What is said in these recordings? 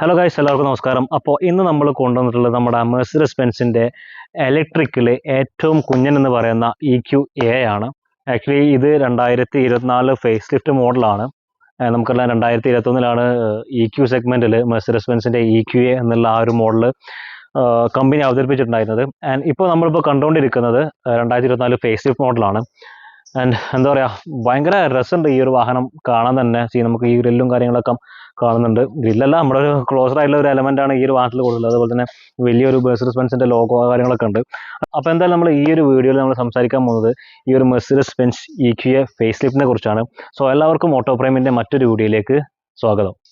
Hello guys എല്ലാവർക്കും നമസ്കാരം. അപ്പോൾ ഇന്ന് നമ്മൾ കൊണ്ടുവന്നിട്ടുള്ളത് നമ്മുടെ മെഴ്സിഡസ് ബെൻസിന്റെ ഇലക്ട്രിക്കിൽ ഏറ്റവും കുഞ്ഞൻ എന്ന് പറയുന്ന ഇ ക്യു എ ആണ്. ആക്ച്വലി ഇത് രണ്ടായിരത്തി ഇരുപത്തിനാല് ഫേസ് ലിഫ്റ്റ് മോഡലാണ് നമുക്കെല്ലാം രണ്ടായിരത്തി ഇരുപത്തൊന്നിലാണ് ഇ ക്യു സെഗ്മെന്റിൽ മെഴ്സിഡസ് ബെൻസിന്റെ ഇ ക്യു എ എന്നുള്ള ആ ഒരു മോഡൽ കമ്പനി അവതരിപ്പിച്ചിട്ടുണ്ടായിരുന്നത്. ആൻഡ് ഇപ്പോൾ നമ്മളിപ്പോൾ കണ്ടുകൊണ്ടിരിക്കുന്നത് രണ്ടായിരത്തി ഇരുപത്തിനാല് ഫേസ് ലിഫ്റ്റ് മോഡലാണ് ആൻഡ് എന്താ പറയുക ഭയങ്കര രസമുണ്ട് ഈ ഒരു വാഹനം കാണാൻ തന്നെ. സീ നമുക്ക് ഈ ഗ്രില്ലും കാര്യങ്ങളൊക്കെ കാണുന്നുണ്ട്. ഗ്രില്ലല്ല നമ്മുടെ ഒരു ക്ലോസർ ആയിട്ടുള്ള ഒരു എലമെന്റ് ആണ് ഈ ഒരു വാഹനത്തിൽ കൊടുക്കുന്നത്. അതുപോലെ തന്നെ വലിയൊരു ബസ് ബെൻസിന്റെ ലോഗോ കാര്യങ്ങളൊക്കെ ഉണ്ട്. അപ്പോൾ എന്തായാലും നമ്മൾ ഈ ഒരു വീഡിയോയിൽ നമ്മൾ സംസാരിക്കാൻ പോകുന്നത് ഈ ഒരു Mercedes Benz E Q A face ലിഫ്റ്റിനെ കുറിച്ചാണ്. സോ എല്ലാവർക്കും ഓട്ടോ പ്രേമിന്റെ മറ്റൊരു വീഡിയോയിലേക്ക് സ്വാഗതം.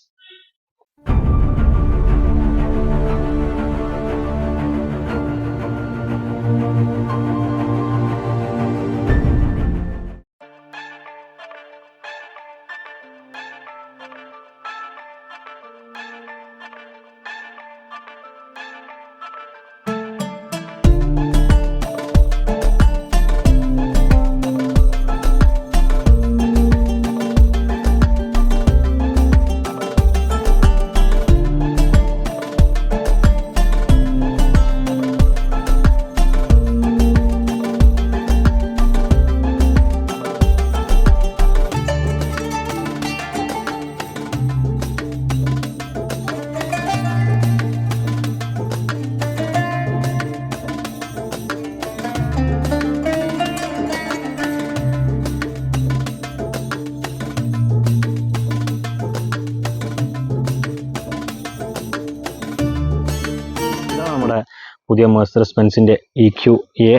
പുതിയ മേഴ്സറസ് ബെൻസിന്റെ ഇ ക്യു എ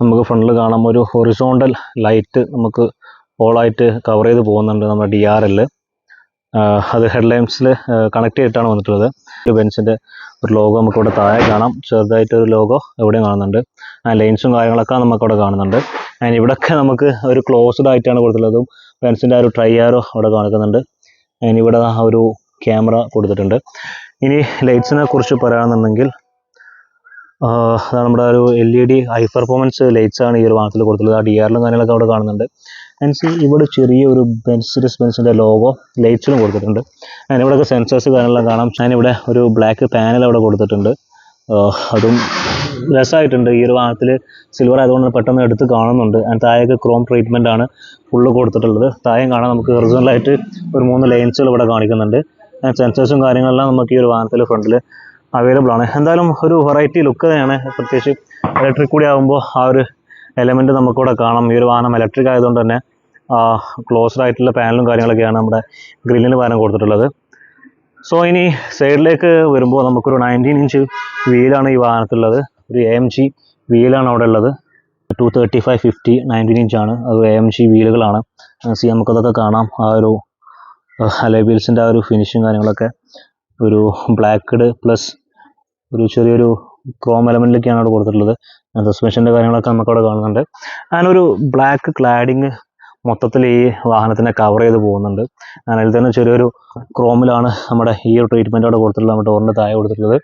നമുക്ക് ഫ്രണ്ടിൽ കാണാം ഒരു ഹൊറിസോണ്ടൽ ലൈറ്റ് നമുക്ക് ഓളായിട്ട് കവർ ചെയ്ത് പോകുന്നുണ്ട് നമ്മുടെ ഡി ആർ എല്ല് അത് ഹെഡ്ലൈൻസിൽ കണക്ട് ചെയ്തിട്ടാണ് വന്നിട്ടുള്ളത്. ബെൻസിന്റെ ഒരു ലോഗോ നമുക്ക് ഇവിടെ താഴെ കാണാം. ചെറുതായിട്ട് ഒരു ലോഗോ എവിടെയും കാണുന്നുണ്ട്. ആ ലൈൻസും കാര്യങ്ങളൊക്കെ നമുക്കവിടെ കാണുന്നുണ്ട്. ആൻഡ് ഇവിടെയൊക്കെ നമുക്ക് ഒരു ക്ലോസ്ഡ് ആയിട്ടാണ് കൊടുത്തിട്ടുള്ളതും. ബെൻസിന്റെ ആ ഒരു ട്രൈ ആരോ അവിടെ കാണിക്കുന്നുണ്ട്. ആൻഡ് ഇവിടെ ഒരു ക്യാമറ കൊടുത്തിട്ടുണ്ട്. ഇനി ലൈറ്റ്സിനെ കുറിച്ച് പറയുകയാണെന്നുണ്ടെങ്കിൽ അതാണ് നമ്മുടെ ഒരു L E D high performance lights ആണ് ഈ ഒരു വാഹനത്തിൽ കൊടുത്തിട്ടുള്ളത്. ആ ഡി ആറിലും കാര്യങ്ങളൊക്കെ അവിടെ കാണുന്നുണ്ട്. ആൻഡ് സി ഇവിടെ ചെറിയ ഒരു ബെൻസിഡസ് ബെൻസിന്റെ ലോഗോ ലൈറ്റ്സിലും കൊടുത്തിട്ടുണ്ട്. ആൻഡ് ഇവിടെയൊക്കെ സെൻസേഴ്സ് കാര്യങ്ങളെല്ലാം കാണാം. ഞാൻ ഇവിടെ ഒരു ബ്ലാക്ക് പാനൽ അവിടെ കൊടുത്തിട്ടുണ്ട്. അതും രസമായിട്ടുണ്ട്. ഈ ഒരു വാഹനത്തിൽ സിൽവർ ആയതുകൊണ്ട് പെട്ടെന്ന് എടുത്ത് കാണുന്നുണ്ട്. ആൻഡ് താഴേക്ക് ക്രോം ട്രീറ്റ്മെന്റ് ആണ് ഫുള്ള് കൊടുത്തിട്ടുള്ളത്. താഴെയും കാണാൻ നമുക്ക് ഒറിജിനലായിട്ട് ഒരു മൂന്ന് ലൈൻസുകൾ ഇവിടെ കാണിക്കുന്നുണ്ട്. ആൻഡ് സെൻസേഴ്സും കാര്യങ്ങളെല്ലാം നമുക്ക് ഈ ഒരു വാഹനത്തിൽ ഫ്രണ്ടിൽ അവൈലബിൾ ആണ്. എന്തായാലും ഒരു വെറൈറ്റി ലുക്ക് തന്നെയാണ്. പ്രത്യേകിച്ച് ഇലക്ട്രിക് കൂടി ആകുമ്പോൾ ആ ഒരു എലമെന്റ് നമുക്കിവിടെ കാണാം. ഈ ഒരു വാഹനം ഇലക്ട്രിക് ആയതുകൊണ്ട് തന്നെ ക്ലോസ്ഡ് ആയിട്ടുള്ള പാനലും കാര്യങ്ങളൊക്കെയാണ് നമ്മുടെ ഗ്രില്ലിന് പകരം കൊടുത്തിട്ടുള്ളത്. സോ ഇനി സൈഡിലേക്ക് വരുമ്പോൾ നമുക്കൊരു നയന്റീൻ ഇഞ്ച് വീലാണ് ഈ വാഹനത്തിലുള്ളത്. ഒരു എ എം ജി വീലാണ് അവിടെ ഉള്ളത്. Two thirty five fifty nineteen ഇഞ്ചാണ് അത് എ എം ജി വീലുകളാണ് സി നമുക്കതൊക്കെ കാണാം. ആ ഒരു അലൈബീൽസിന്റെ ആ ഒരു ഫിനിഷും കാര്യങ്ങളൊക്കെ. ഒരു ബ്ലാക്ക്ഡ് പ്ലസ് ഒരു ചെറിയൊരു ക്രോം എലമെന്റിലേക്കാണ് അവിടെ കൊടുത്തിട്ടുള്ളത്. സസ്പെൻഷന്റെ കാര്യങ്ങളൊക്കെ നമുക്ക് അവിടെ കാണുന്നുണ്ട്. അങ്ങനെ ഒരു ബ്ലാക്ക് ക്ലാഡിങ് മൊത്തത്തിൽ ഈ വാഹനത്തിനെ കവർ ചെയ്ത് പോകുന്നുണ്ട്. അതിൽ തന്നെ ചെറിയൊരു ക്രോമിലാണ് നമ്മുടെ ഈ ഒരു ട്രീറ്റ്മെന്റ് അവിടെ കൊടുത്തിട്ടുള്ളത്. നമ്മുടെ ഡോറിന്റെ താഴെ കൊടുത്തിട്ടുള്ളത്.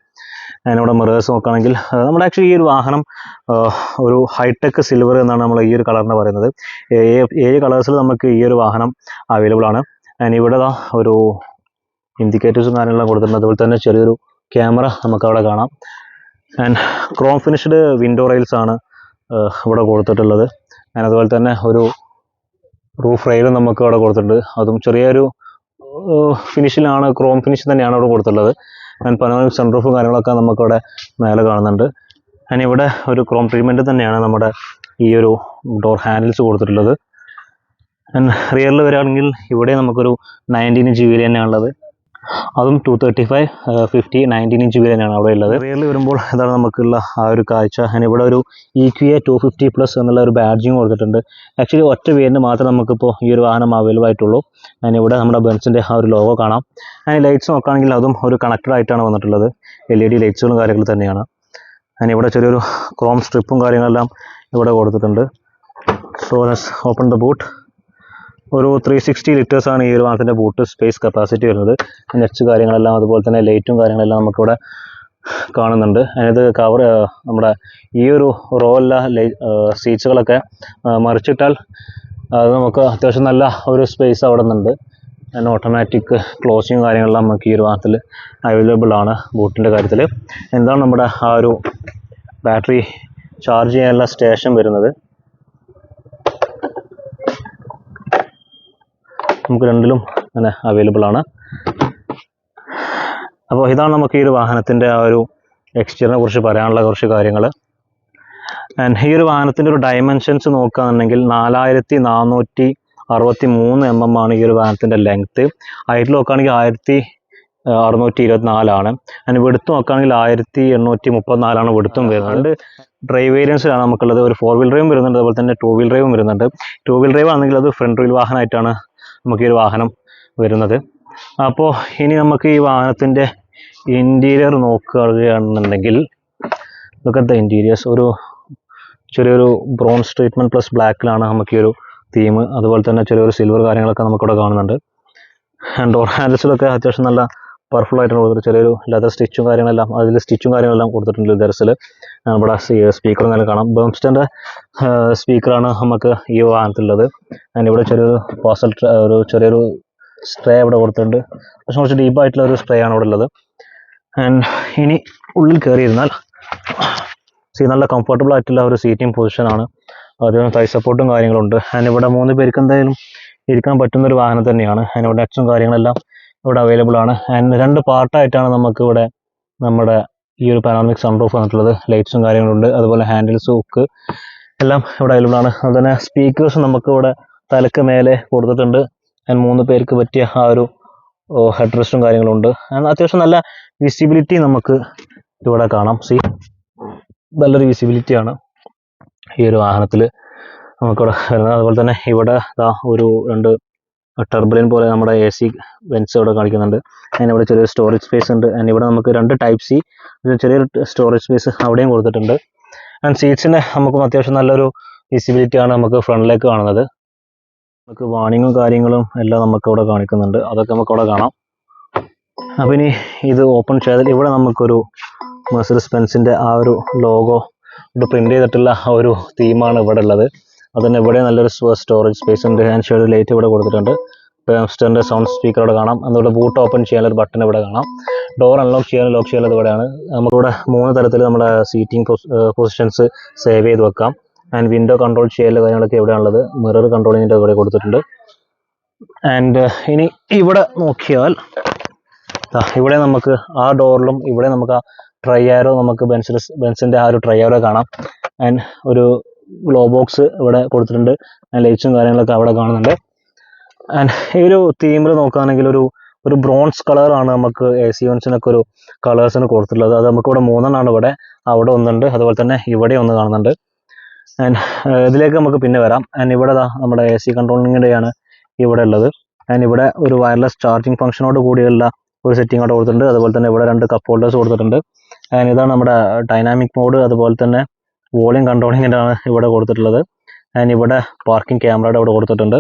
അതിനവിടെ മിറേഴ്സ് നോക്കുകയാണെങ്കിൽ നമ്മുടെ ആക്ച്വലി ഈ ഒരു വാഹനം ഒരു ഹൈടെക് സിൽവർ എന്നാണ് നമ്മൾ ഈ ഒരു കളറിനെ പറയുന്നത്. ഏഴ് കളേഴ്സിൽ നമുക്ക് ഈ ഒരു വാഹനം അവൈലബിൾ ആണ്. അതിന് ഇവിടെ ഒരു ഇൻഡിക്കേറ്റേഴ്സും കാര്യങ്ങളും കൊടുത്തിട്ടുണ്ട്. അതുപോലെ തന്നെ ചെറിയൊരു ക്യാമറ നമുക്ക് അവിടെ കാണാം. And chrome finished window rails ആണ് ഇവിടെ കൊടുത്തിട്ടുള്ളത്. ആൻഡ് അതുപോലെ തന്നെ ഒരു റൂഫ് റെയിലും നമുക്ക് അവിടെ കൊടുത്തിട്ടുണ്ട്. അതും ചെറിയൊരു ഫിനിഷിലാണ് ക്രോം ഫിനിഷ് തന്നെയാണ് അവിടെ കൊടുത്തിട്ടുള്ളത്. ആൻഡ് പനോമിക് സൺറൂഫും കാര്യങ്ങളൊക്കെ നമുക്കവിടെ മേലെ കാണുന്നുണ്ട്. ആൻഡ് ഇവിടെ ഒരു ക്രോം ട്രീറ്റ്മെന്റ് തന്നെയാണ് നമ്മുടെ ഈ ഒരു ഡോർ ഹാൻഡിൽസ് കൊടുത്തിട്ടുള്ളത്. ആൻഡ് റിയറിൽ വരികയാണെങ്കിൽ ഇവിടെ നമുക്കൊരു നയന്റീൻ ജി വീൽ തന്നെയാണുള്ളത്. അതും two thirty five fifty nineteen inch wheel തന്നെയാണ് അവിടെ ഉള്ളത്. റിയലിൽ വരുമ്പോൾ അതാണ് നമുക്കുള്ള ആ ഒരു കാഴ്ച. അതിന് ഇവിടെ ഒരു E Q A two fifty plus എന്നുള്ള ഒരു ബാഡ്ജിങ് കൊടുത്തിട്ടുണ്ട്. ആക്ച്വലി ഒറ്റ വേരിന് മാത്രമേ നമുക്കിപ്പോൾ ഈ ഒരു വാഹനം അവൈലബിൾ ആയിട്ടുള്ളൂ. ഞാൻ ഇവിടെ നമ്മുടെ ബെൻസിന്റെ ആ ഒരു ലോഗോ കാണാം. അതിന് ലൈറ്റ്സ് നോക്കുകയാണെങ്കിൽ അതും ഒരു കണക്റ്റഡ് ആയിട്ടാണ് വന്നിട്ടുള്ളത്. എൽ ഇ ഡി ലൈറ്റ്സുകളും കാര്യങ്ങളും തന്നെയാണ്. അതിന് ഇവിടെ ചെറിയൊരു ക്രോം സ്ട്രിപ്പും കാര്യങ്ങളെല്ലാം ഇവിടെ കൊടുത്തിട്ടുണ്ട്. So let's open the boot ഒരു ത്രീ സിക്സ്റ്റി ലിറ്റേഴ്സാണ് ഈ ഒരു വാഹനത്തിന്റെ ബൂട്ട് സ്പേസ് കപ്പാസിറ്റി വരുന്നത്. നെറ്റ്സ് കാര്യങ്ങളെല്ലാം അതുപോലെ തന്നെ ലൈറ്റും കാര്യങ്ങളെല്ലാം നമുക്കിവിടെ കാണുന്നുണ്ട്. അതിനകത്ത് കവർ നമ്മുടെ ഈ ഒരു റോ അല്ല സീറ്റ്സുകളൊക്കെ മറിച്ചിട്ടാൽ അത് നമുക്ക് അത്യാവശ്യം നല്ല ഒരു സ്പേസ് അവിടെ നിന്നുണ്ട്. അതിന് ഓട്ടോമാറ്റിക് ക്ലോസിങ് കാര്യങ്ങളെല്ലാം നമുക്ക് ഈ ഒരു വാഹനത്തിൽ അവൈലബിൾ ആണ് ബൂട്ടിന്റെ കാര്യത്തിൽ. എന്താണ് നമ്മുടെ ആ ഒരു ബാറ്ററി ചാർജ് ചെയ്യാനുള്ള സ്റ്റേഷൻ വരുന്നത്? നമുക്ക് രണ്ടിലും അങ്ങനെ അവൈലബിൾ ആണ്. അപ്പോൾ ഇതാണ് നമുക്ക് ഈ ഒരു വാഹനത്തിന്റെ ആ ഒരു എക്സ്റ്റീരിയറിനെ കുറിച്ച് പറയാനുള്ള കുറച്ച് കാര്യങ്ങൾ. ആൻഡ് ഈ ഒരു വാഹനത്തിന്റെ ഒരു ഡയമെൻഷൻസ് നോക്കുകയാണെന്നുണ്ടെങ്കിൽ നാലായിരത്തി നാനൂറ്റി അറുപത്തി മൂന്ന് എം എം ആണ് ഈ ഒരു വാഹനത്തിന്റെ ലെങ്ത്ത് ഹൈറ്റ് നോക്കുകയാണെങ്കിൽ ആയിരത്തി അറുന്നൂറ്റി ഇരുപത്തിനാലാണ് അതിന് വെടുത്ത് നോക്കുകയാണെങ്കിൽ ആയിരത്തി എണ്ണൂറ്റി മുപ്പത്തിനാലാണ് വെടുത്തും വരുന്നത് ഡ്രൈവ് വേരിയൻസിലാണ് നമുക്കുള്ളത്. ഒരു ഫോർ വീൽ ഡ്രൈവും വരുന്നുണ്ട്. അതുപോലെ തന്നെ ടു വീൽ ഡ്രൈവും വരുന്നുണ്ട്. ടു വീൽ ഡ്രൈവ് ആണെങ്കിൽ അത് ഫ്രണ്ട് വീൽ വാഹനമായിട്ടാണ് നമുക്ക് ഒരു വാഹനം വരുന്നത്. അപ്പോൾ ഇനി നമുക്ക് ഈ വാഹനത്തിന്റെ ഇന്റീരിയർ നോക്കുകയാണെന്നുണ്ടെങ്കിൽ ഇതൊക്കെ ഇന്റീരിയേഴ്സ് ഒരു ചെറിയൊരു ബ്രോൺസ് ട്രീറ്റ്മെന്റ് പ്ലസ് ബ്ലാക്കിലാണ് നമുക്ക് ഈ ഒരു തീം അതുപോലെ തന്നെ ചെറിയൊരു സിൽവർ കാര്യങ്ങളൊക്കെ നമുക്കിവിടെ കാണുന്നുണ്ട്. ഡോർ ഹാൻഡിൽസിലൊക്കെ അത്യാവശ്യം നല്ല പവർഫുൾ ആയിട്ടാണ് കൊടുത്തിട്ട് ചെറിയൊരു ലെതർ സ്റ്റിച്ചും കാര്യങ്ങളെല്ലാം അതിൽ സ്റ്റിച്ചും കാര്യങ്ങളെല്ലാം കൊടുത്തിട്ടുണ്ട് ലെതർസിൽ ഇവിടെ സ്പീക്കർ നല്ല കാണാം. ബംസ്റ്റന്റെ സ്പീക്കറാണ് നമുക്ക് ഈ വാഹനത്തിലുള്ളത്. ഞാൻ ഇവിടെ ചെറിയൊരു പാസൽ ഒരു ചെറിയൊരു സ്പ്രേ ഇവിടെ കൊടുത്തിട്ടുണ്ട്. പക്ഷെ കുറച്ച് ഡീപ്പായിട്ടുള്ള ഒരു സ്പ്രേ ആണ് ഇവിടെ ഉള്ളത്. ആൻഡ് ഇനി ഉള്ളിൽ കയറിയിരുന്നാൽ സീ നല്ല കംഫർട്ടബിൾ ആയിട്ടുള്ള ഒരു സീറ്റിംഗ് പൊസിഷനാണ് അതിന് തൈ സപ്പോർട്ടും കാര്യങ്ങളുണ്ട് ആൻഡ് ഇവിടെ മൂന്ന് പേർക്ക് എന്തായാലും ഇരിക്കാൻ പറ്റുന്ന ഒരു വാഹനം തന്നെയാണ്. ആൻഡ് ഇവിടെ അച്ഛനും കാര്യങ്ങളെല്ലാം ഇവിടെ അവൈലബിൾ ആണ്. ആൻഡ് രണ്ട് പാർട്ടായിട്ടാണ് നമുക്ക് ഇവിടെ നമ്മുടെ ഈ ഒരു പാനോമിക് സൺറൂഫ് വന്നിട്ടുള്ളത്. ലൈറ്റ്സും കാര്യങ്ങളുണ്ട് അതുപോലെ ഹാൻഡിൽസ് ഒക്കെ എല്ലാം ഇവിടെ അവൈലബിൾ ആണ്. അതുപോലെ സ്പീക്കേഴ്സ് നമുക്ക് ഇവിടെ തലക്ക് മേലെ കൊടുത്തിട്ടുണ്ട്. ആൻഡ് മൂന്ന് പേർക്ക് പറ്റിയ ആ ഒരു ഹെഡ് റെസ്റ്റും ആൻഡ് അത്യാവശ്യം നല്ല വിസിബിലിറ്റി നമുക്ക് ഇവിടെ കാണാം. സി നല്ലൊരു വിസിബിലിറ്റി ആണ് ഈ ഒരു വാഹനത്തിൽ നമുക്കിവിടെ വരുന്നത്. അതുപോലെ തന്നെ ഇവിടെ ഒരു രണ്ട് ടർബിലിൻ പോലെ നമ്മുടെ എ സി വെൻസ് ഇവിടെ കാണിക്കുന്നുണ്ട്. അതിന് ഇവിടെ ചെറിയൊരു സ്റ്റോറേജ് സ്പേസ് ഉണ്ട്. ആൻഡ് ഇവിടെ നമുക്ക് രണ്ട് ടൈപ്പ് സി ചെറിയൊരു സ്റ്റോറേജ് സ്പേസ് അവിടെയും കൊടുത്തിട്ടുണ്ട്. ആൻഡ് സീറ്റ്സിന് നമുക്കും അത്യാവശ്യം നല്ലൊരു വിസിബിലിറ്റി ആണ് നമുക്ക് ഫ്രണ്ടിലേക്ക് കാണുന്നത്. നമുക്ക് വാണിങ്ങും കാര്യങ്ങളും എല്ലാം നമുക്ക് ഇവിടെ കാണിക്കുന്നുണ്ട്. അതൊക്കെ നമുക്ക് അവിടെ കാണാം. അപ്പം ഇനി ഇത് ഓപ്പൺ ചെയ്താൽ ഇവിടെ നമുക്കൊരു മെഴ്സറിസ് ബെൻസിന്റെ ആ ഒരു ലോഗോ ഇത് പ്രിന്റ് ചെയ്തിട്ടുള്ള ആ ഒരു തീമാണ് ഇവിടെ ഉള്ളത്. അതുതന്നെ ഇവിടെ നല്ലൊരു സ്റ്റോറേജ് സ്പേസ് ഉണ്ട്. ഹാൻഡ് ഷെയ്ഡ് ലൈറ്റ് ഇവിടെ കൊടുത്തിട്ടുണ്ട്. പേംസ്റ്ററിന്റെ സൗണ്ട് സ്പീക്കർ ഇവിടെ കാണാം. അതുപോലെ ബൂട്ട് ഓപ്പൺ ചെയ്യാനൊരു ബട്ടൺ ഇവിടെ കാണാം. ഡോർ അൺലോക്ക് ചെയ്യാനും ലോക്ക് ചെയ്യാനും ഇവിടെയാണ്. നമുക്കിവിടെ മൂന്ന് തരത്തിൽ നമ്മുടെ സീറ്റിംഗ് പൊസിഷൻസ് സേവ് ചെയ്ത് വെക്കാം. ആൻഡ് വിൻഡോ കൺട്രോൾ ചെയ്യാനുള്ള കാര്യങ്ങളൊക്കെ എവിടെയാണുള്ളത് മിറർ കൺട്രോളിങ്ങിന്റെ ഇവിടെ കൊടുത്തിട്ടുണ്ട്. ആൻഡ് ഇനി ഇവിടെ നോക്കിയാൽ ഇവിടെ നമുക്ക് ആ ഡോറിലും ഇവിടെ നമുക്ക് ആ ട്രൈ ആരോ നമുക്ക് ബെൻസിന്റെ ആ ഒരു ട്രൈ ആരോ കാണാം. ആൻഡ് ഒരു ഗ്ലോ ബോക്സ് ഇവിടെ കൊടുത്തിട്ടുണ്ട്. ലൈറ്റ്സും കാര്യങ്ങളൊക്കെ അവിടെ കാണുന്നുണ്ട്. ആൻഡ് ഈ ഒരു തീമിൽ നോക്കുകയാണെങ്കിൽ ഒരു ഒരു ബ്രോൺസ് കളറാണ് നമുക്ക് എ സി വൺസിനൊക്കെ ഒരു കളേഴ്സിന് കൊടുത്തിട്ടുള്ളത്. അത് നമുക്ക് ഇവിടെ മൂന്നെണ്ണമാണ് ഇവിടെ അവിടെ ഒന്നുണ്ട്. അതുപോലെ തന്നെ ഇവിടെ ഒന്ന് കാണുന്നുണ്ട്. ആൻഡ് ഇതിലേക്ക് നമുക്ക് പിന്നെ വരാം. ആൻഡ് ഇവിടെ നമ്മുടെ എ സി കൺട്രോളിങ്ങിന്റെയാണ് ഇവിടെ ഉള്ളത്. ആൻഡ് ഇവിടെ ഒരു വയർലെസ് ചാർജിങ് ഫംഗ്ഷനോട് കൂടിയുള്ള ഒരു സെറ്റിംഗ് അവിടെ കൊടുത്തിട്ടുണ്ട്. അതുപോലെ തന്നെ ഇവിടെ രണ്ട് കപ്പ് ഹോൾഡേഴ്സ് കൊടുത്തിട്ടുണ്ട്. ആൻഡ് ഇതാണ് നമ്മുടെ ഡൈനാമിക് മോഡ് അതുപോലെ തന്നെ വോളിയം കൺട്രോളിങ്ങിന്റെയാണ് ഇവിടെ കൊടുത്തിട്ടുള്ളത്. ആൻഡ് ഇവിടെ പാർക്കിംഗ് ക്യാമറയുടെ ഇവിടെ കൊടുത്തിട്ടുണ്ട്.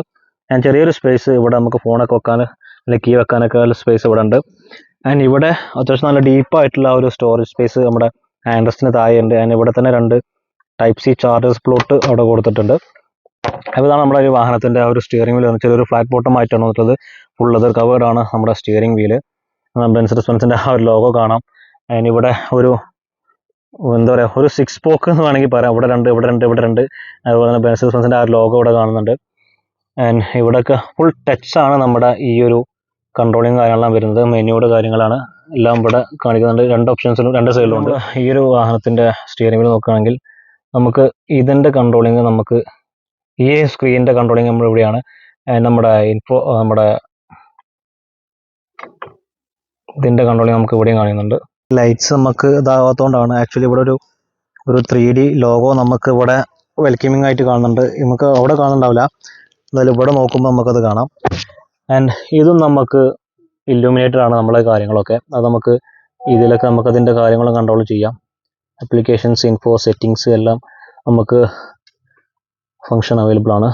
ആൻഡ് ചെറിയൊരു സ്പേസ് ഇവിടെ നമുക്ക് ഫോണൊക്കെ വെക്കാൻ അല്ലെങ്കിൽ കീ വെക്കാനൊക്കെ ഉള്ള സ്പേസ് ഇവിടെ ഉണ്ട്. ആൻഡ് ഇവിടെ അത്യാവശ്യം നല്ല ഡീപ്പായിട്ടുള്ള ഒരു സ്റ്റോറേജ് സ്പേസ് നമ്മുടെ ആൻഡ്രസ്റ്റിന് താഴെ ഉണ്ട് ആൻഡ് ഇവിടെ തന്നെ രണ്ട് ടൈപ്പ് സി ചാർജേഴ്സ് പ്ലോട്ട് അവിടെ കൊടുത്തിട്ടുണ്ട്. അതാണ് നമ്മുടെ ഒരു വാഹനത്തിന്റെ ആ ഒരു സ്റ്റിയറിംഗ് വീൽ വെച്ചാൽ ഒരു ഫ്ലാറ്റ് ബോട്ടം ആയിട്ടാണ് വന്നിട്ടുള്ളത്. ഫുൾ ലെതർ കവേർഡാണ് നമ്മുടെ സ്റ്റിയറിംഗ് വീൽ ബെൻസ് ഡിസ്പെൻസിന്റെ ആ ഒരു ലോഗോ കാണാം. അതിന് ഇവിടെ ഒരു എന്താ പറയുക ഒരു സിക്സ് പോക്ക് എന്ന് വേണമെങ്കിൽ പറയാം. ഇവിടെ രണ്ട് ഇവിടെ രണ്ട് ഇവിടെ രണ്ട്. അതുപോലെ തന്നെ ബെൻസിൽ റെസ്പോൺസിന്റെ ആ ലോഗോ ഇവിടെ കാണുന്നുണ്ട്. ആൻഡ് ഇവിടെയൊക്കെ ഫുൾ ടച്ച് ആണ് നമ്മുടെ ഈ ഒരു കൺട്രോളിങ് കാര്യങ്ങളെല്ലാം വരുന്നത്. മെനുയുടെ കാര്യങ്ങളാണ് എല്ലാം ഇവിടെ കാണിക്കുന്നുണ്ട്. രണ്ട് ഓപ്ഷൻസിലും രണ്ട് സൈഡിലും ഉണ്ട്. ഈ ഒരു വാഹനത്തിന്റെ സ്റ്റിയറിംഗിൽ നോക്കുകയാണെങ്കിൽ നമുക്ക് ഇതിന്റെ കൺട്രോളിങ് നമുക്ക് ഈ സ്ക്രീനിന്റെ കൺട്രോളിങ് നമ്മൾ ഇവിടെയാണ്. നമ്മുടെ ഇൻഫോ നമ്മുടെ ഇതിന്റെ കൺട്രോളിങ് നമുക്ക് ഇവിടെയും കാണിക്കുന്നുണ്ട്. ലൈറ്റ്സ് നമുക്ക് ഇതാവാത്തതുകൊണ്ടാണ് ആക്ച്വലി ഇവിടെ ഒരു ഒരു ത്രീ ഡി ലോഗോ നമുക്ക് ഇവിടെ വെൽക്കമിങ് ആയിട്ട് കാണുന്നുണ്ട്. നമുക്ക് അവിടെ കാണുന്നുണ്ടാവില്ല. എന്നാലും ഇവിടെ നോക്കുമ്പോൾ നമുക്കത് കാണാം. ആൻഡ് ഇതും നമുക്ക് ഇല്ലുമിനേറ്റഡ് ആണ് നമ്മളെ കാര്യങ്ങളൊക്കെ. അത് നമുക്ക് ഇതിലൊക്കെ നമുക്ക് അതിന്റെ കാര്യങ്ങളും കൺട്രോൾ ചെയ്യാം. അപ്ലിക്കേഷൻസ് ഇൻഫോ സെറ്റിങ്സ് എല്ലാം നമുക്ക് ഫങ്ഷൻ അവൈലബിൾ ആണ്.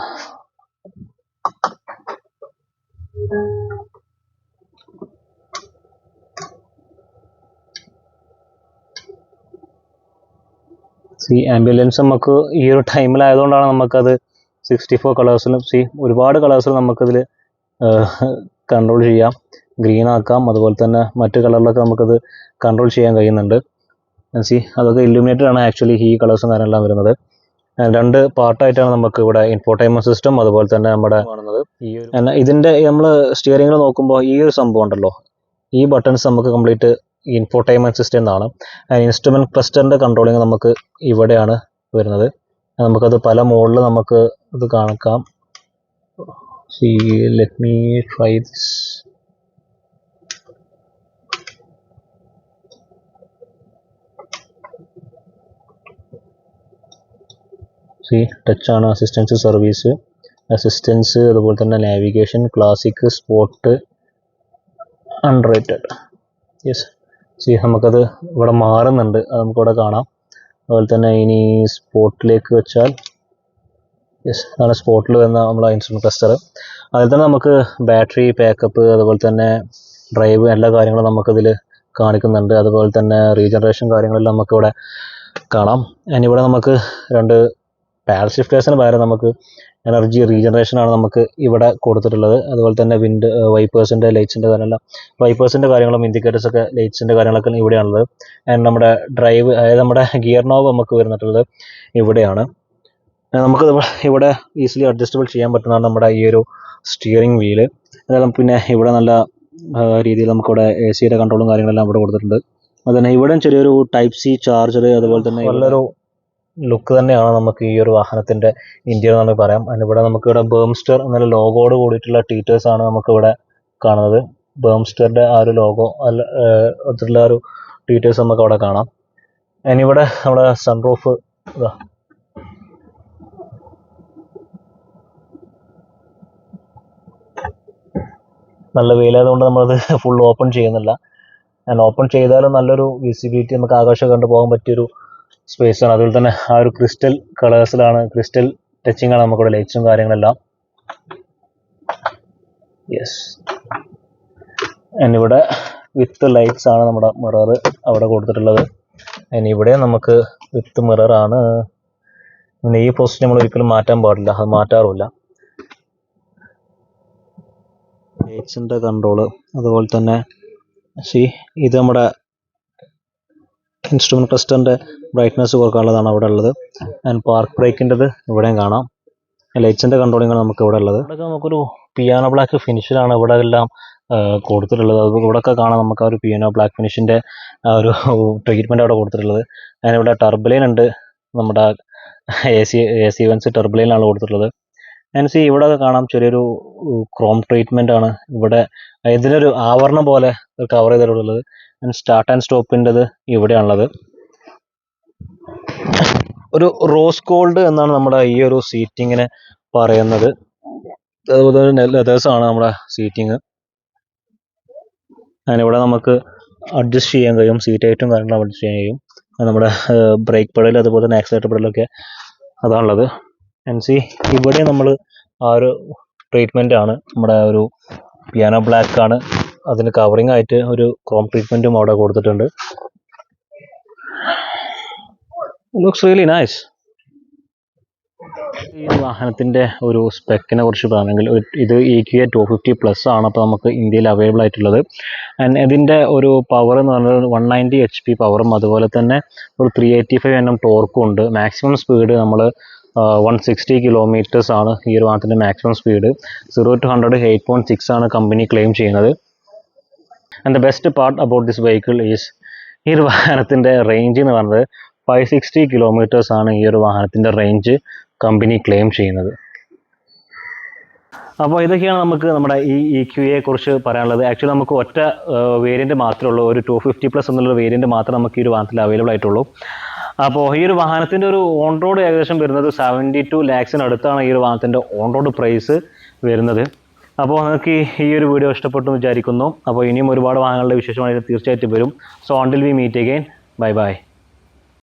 സി ആംബുലൻസ് നമുക്ക് ഈ ഒരു ടൈമിലായതുകൊണ്ടാണ് നമുക്കത് സിക്സ്റ്റി ഫോർ കളേഴ്സിലും സി ഒരുപാട് കളേഴ്സിൽ നമുക്കതിൽ കൺട്രോൾ ചെയ്യാം. ഗ്രീൻ ആക്കാം അതുപോലെ തന്നെ മറ്റ് കളറിലൊക്കെ നമുക്കത് കൺട്രോൾ ചെയ്യാൻ കഴിയുന്നുണ്ട്. സി അതൊക്കെ ഇല്ലുമിനേറ്റഡ് ആണ് ആക്ച്വലി ഈ കളേഴ്സും കാര്യമെല്ലാം വരുന്നത്. രണ്ട് പാർട്ടായിട്ടാണ് നമുക്ക് ഇവിടെ ഇൻഫോർടൈൻമെന്റ് സിസ്റ്റം അതുപോലെ തന്നെ നമ്മുടെ കാണുന്നത്. ഇതിന്റെ നമ്മൾ സ്റ്റിയറിംഗിൽ നോക്കുമ്പോൾ ഈ ഒരു സംഭവം ഉണ്ടല്ലോ. ഈ ബട്ടൺസ് നമുക്ക് കംപ്ലീറ്റ് ഇൻഫോർടൈൻമെന്റ് സിസ്റ്റം എന്നാണ്. ഇൻസ്ട്രുമെന്റ് ക്ലസ്റ്ററിന്റെ കൺട്രോളിങ് നമുക്ക് ഇവിടെയാണ് വരുന്നത്. നമുക്കത് പല മോഡിൽ നമുക്ക് ഇത് കാണിക്കാം. C let me assistance service assistance അതുപോലെ തന്നെ navigation classic sport unrated yes നമുക്കത് ഇവിടെ മാറുന്നുണ്ട്. അത് നമുക്കിവിടെ കാണാം. അതുപോലെ തന്നെ ഇനി സ്പോട്ടിലേക്ക് വെച്ചാൽ യെസ് അതാണ് സ്പോട്ടിൽ വരുന്ന നമ്മളെ ഇൻസ്ട്രുമെന്റ് ക്ലസ്റ്റർ. അതിൽ തന്നെ നമുക്ക് ബാറ്ററി ബാക്കപ്പ് അതുപോലെ തന്നെ ഡ്രൈവ് എല്ലാ കാര്യങ്ങളും നമുക്കിതിൽ കാണിക്കുന്നുണ്ട്. അതുപോലെ തന്നെ റീജനറേഷൻ കാര്യങ്ങളെല്ലാം നമുക്കിവിടെ കാണാം. ഇനി ഇവിടെ നമുക്ക് രണ്ട് പാരൽ ഷിഫ്റ്റേഴ്സിന് പകരം നമുക്ക് എനർജി റീജനറേഷൻ ആണ് നമുക്ക് ഇവിടെ കൊടുത്തിട്ടുള്ളത്. അതുപോലെ തന്നെ വിൻഡ് വൈപ്പേഴ്സിന്റെ ലൈറ്റ്സിന്റെ കാര്യമെല്ലാം വൈപ്പേഴ്സിന്റെ കാര്യങ്ങളും ഇൻഡിക്കേറ്റേഴ്സ് ഒക്കെ ലൈറ്റ്സിന്റെ കാര്യങ്ങളൊക്കെ ഇവിടെയാണുള്ളത്. ആൻഡ് നമ്മുടെ ഡ്രൈവ് അതായത് നമ്മുടെ ഗിയർ നോവ് നമുക്ക് വരുന്നിട്ടുള്ളത് ഇവിടെയാണ്. നമുക്ക് ഇവിടെ- ഇവിടെ ഈസിലി അഡ്ജസ്റ്റബിൾ ചെയ്യാൻ പറ്റുന്നതാണ് നമ്മുടെ ഈ ഒരു സ്റ്റിയറിംഗ് വീൽ അതെല്ലാം പിന്നെ ഇവിടെ നല്ല രീതിയിൽ നമുക്കിവിടെ എ സിയുടെ കൺട്രോളും കാര്യങ്ങളെല്ലാം ഇവിടെ കൊടുത്തിട്ടുണ്ട്. അതുതന്നെ ഇവിടെ ചെറിയൊരു ടൈപ്പ് സി ചാർജർ അതുപോലെ തന്നെ നല്ലൊരു ലുക്ക് തന്നെയാണ് നമുക്ക് ഈ ഒരു വാഹനത്തിന്റെ എന്ന് നമുക്ക് പറയാം. അതിനിവിടെ നമുക്ക് ഇവിടെ ബേംസ്റ്റർ എന്നുള്ള ലോഗോട് കൂടിയിട്ടുള്ള ടീറ്റേഴ്സ് ആണ് നമുക്ക് ഇവിടെ കാണുന്നത്. ബേംസ്റ്ററിന്റെ ആ ഒരു ലോഗോ അല്ല അതിലുള്ള ഒരു ടീറ്റേഴ്സ് നമുക്ക് അവിടെ കാണാം. അതിനിവിടെ നമ്മുടെ സൺറൂഫ് ഇതാ. നല്ല വെയിലായതുകൊണ്ട് നമ്മളത് ഫുൾ ഓപ്പൺ ചെയ്യുന്നില്ല. ഞാൻ ഓപ്പൺ ചെയ്താലും നല്ലൊരു വിസിബിലിറ്റി നമുക്ക് ആകാശം കണ്ടു പോകാൻ പറ്റിയൊരു സ്പേസ് ആണ്. അതുപോലെ തന്നെ ആ ഒരു ക്രിസ്റ്റൽ കളേഴ്സിലാണ് ക്രിസ്റ്റൽ ടച്ചിങ് ആണ് നമുക്കിവിടെ ലൈറ്റ്സും കാര്യങ്ങളെല്ലാം. യെസ് ഇവിടെ വിത്ത് ലൈറ്റ്സ് ആണ് നമ്മുടെ മിറർ അവിടെ കൊടുത്തിട്ടുള്ളത്. ഇനി നമുക്ക് വിത്ത് മിറർ ആണ്. പിന്നെ ഈ പോസ്റ്റ് നമ്മൾ ഒരിക്കലും മാറ്റാൻ പാടില്ല. അത് മാറ്റാറുമില്ല. ലൈറ്റ്സിന്റെ കൺട്രോൾ അതുപോലെ തന്നെ സി ഇത് നമ്മുടെ ഇൻസ്ട്രുമെന്റ് ക്ലസ്റ്ററിന്റെ ബ്രൈറ്റ്നസ് കുറക്കാനുള്ളതാണ് അവിടെ ഉള്ളത്. ആൻഡ് പാർക്ക് ബ്രേക്കിന്റെത് ഇവിടെയും കാണാം. ലൈറ്റ്സിന്റെ കൺട്രോളിങ്ങാണ് നമുക്ക് ഇവിടെ ഉള്ളത്. ഇവിടെയൊക്കെ നമുക്കൊരു പിയാനോ ബ്ലാക്ക് ഫിനിഷിലാണ് ഇവിടെ എല്ലാം കൊടുത്തിട്ടുള്ളത്. അത് ഇവിടെയൊക്കെ കാണാം നമുക്ക് ആ ഒരു പിയാനോ ബ്ലാക്ക് ഫിനിഷിന്റെ ആ ഒരു ട്രീറ്റ്മെന്റ് അവിടെ കൊടുത്തിട്ടുള്ളത്. ഇവിടെ ടർബലൈൻ ഉണ്ട്. നമ്മുടെ എ സി എ സി വൺസ് ടർബലൈനാണ് കൊടുത്തിട്ടുള്ളത്. ആൻഡ് സി ഇവിടെ കാണാം ചെറിയൊരു ക്രോം ട്രീറ്റ്മെന്റ് ആണ്. ഇവിടെ ഇതിലൊരു ആവരണം പോലെ കവർ ചെയ്തിട്ടുള്ളത്. സ്റ്റാർട്ട് ആൻഡ് സ്റ്റോപ്പിന്റെത് ഇവിടെയാണുള്ളത്. ഒരു റോസ് ഗോൾഡ് എന്നാണ് നമ്മുടെ ഈ ഒരു സീറ്റിങ്ങിനെ പറയുന്നത്. അതുപോലെ തന്നെ ലെതേഴ്സ് ആണ് നമ്മുടെ സീറ്റിങ് അതിനിവിടെ നമുക്ക് അഡ്ജസ്റ്റ് ചെയ്യാൻ കഴിയും. സീറ്റ് ഹൈറ്റും കാര്യങ്ങളും അഡ്ജസ്റ്റ് ചെയ്യാൻ കഴിയും. നമ്മുടെ ബ്രേക്ക് പെടൽ അതുപോലെ തന്നെ ആക്സിലേറ്റർ പെടലൊക്കെ അതാണുള്ളത്. എൻ സി ഇവിടെ നമ്മൾ ആ ഒരു ട്രീറ്റ്മെന്റ് ആണ്. നമ്മുടെ ഒരു പിയാനോ ബ്ലാക്ക് ആണ്. അതിന് കവറിങ് ആയിട്ട് ഒരു ക്രോം ട്രീറ്റ്മെന്റും അവിടെ കൊടുത്തിട്ടുണ്ട്. ലുക്സ് റിയലി നൈസ് ഈ വാഹനത്തിന്റെ ഒരു സ്പെക്കിനെ കുറിച്ച് പറയുകയാണെങ്കിൽ ഇത് E Q A two fifty plus ആണ് അപ്പോൾ നമുക്ക് ഇന്ത്യയിൽ അവൈലബിൾ ആയിട്ടുള്ളത്. ആൻഡ് ഇതിന്റെ ഒരു പവർ എന്ന് പറയുന്നത് വൺ നയന്റി എച്ച് പി പവറും അതുപോലെ തന്നെ ഒരു three eighty five N M ടോർക്കും ഉണ്ട്. മാക്സിമം സ്പീഡ് നമ്മൾ വൺ സിക്സ്റ്റി കിലോമീറ്റേഴ്സ് ആണ് ഈ ഒരു വാഹനത്തിന്റെ maximum speed zero to hundred eight point six ആണ് കമ്പനി ക്ലെയിം ചെയ്യുന്നത്. And the best part about this vehicle is ഈ ഒരു വാഹനത്തിന്റെ റേഞ്ച് എന്ന് പറഞ്ഞത് ഫൈവ് സിക്സ്റ്റി കിലോമീറ്റേഴ്സ് ആണ് ഈ ഒരു വാഹനത്തിന്റെ റേഞ്ച് കമ്പനി ക്ലെയിം ചെയ്യുന്നത്. അപ്പോൾ ഇതൊക്കെയാണ് നമുക്ക് നമ്മുടെ ഈ ഇ ക്യു എയെ കുറിച്ച് പറയാനുള്ളത്. ആക്ച്വലി നമുക്ക് ഒറ്റ വേരിയന്റ് മാത്രമേ ഉള്ളൂ. ഒരു ടു ഫിഫ്റ്റി പ്ലസ് എന്നുള്ള വേരിയന്റ് മാത്രം നമുക്ക് ഈ ഒരു വാഹനത്തിൽ അവൈലബിൾ ആയിട്ടുള്ളൂ. അപ്പോൾ ഈ ഒരു വാഹനത്തിന്റെ ഒരു ഓൺ റോഡ് ഏകദേശം വരുന്നത് സെവന്റി ടു ലാക്സിന് അടുത്താണ് ഈ ഒരു വാഹനത്തിന്റെ ഓൺ റോഡ് പ്രൈസ് വരുന്നത്. അപ്പോൾ നിങ്ങൾക്ക് ഈ- ഈ ഒരു വീഡിയോ ഇഷ്ടപ്പെട്ടു എന്ന് വിചാരിക്കുന്നു. അപ്പോൾ ഇനിയും ഒരുപാട് വാഹനങ്ങളുടെ വിശേഷമായിട്ട് തീർച്ചയായിട്ടും വരും. So until we meet again bye bye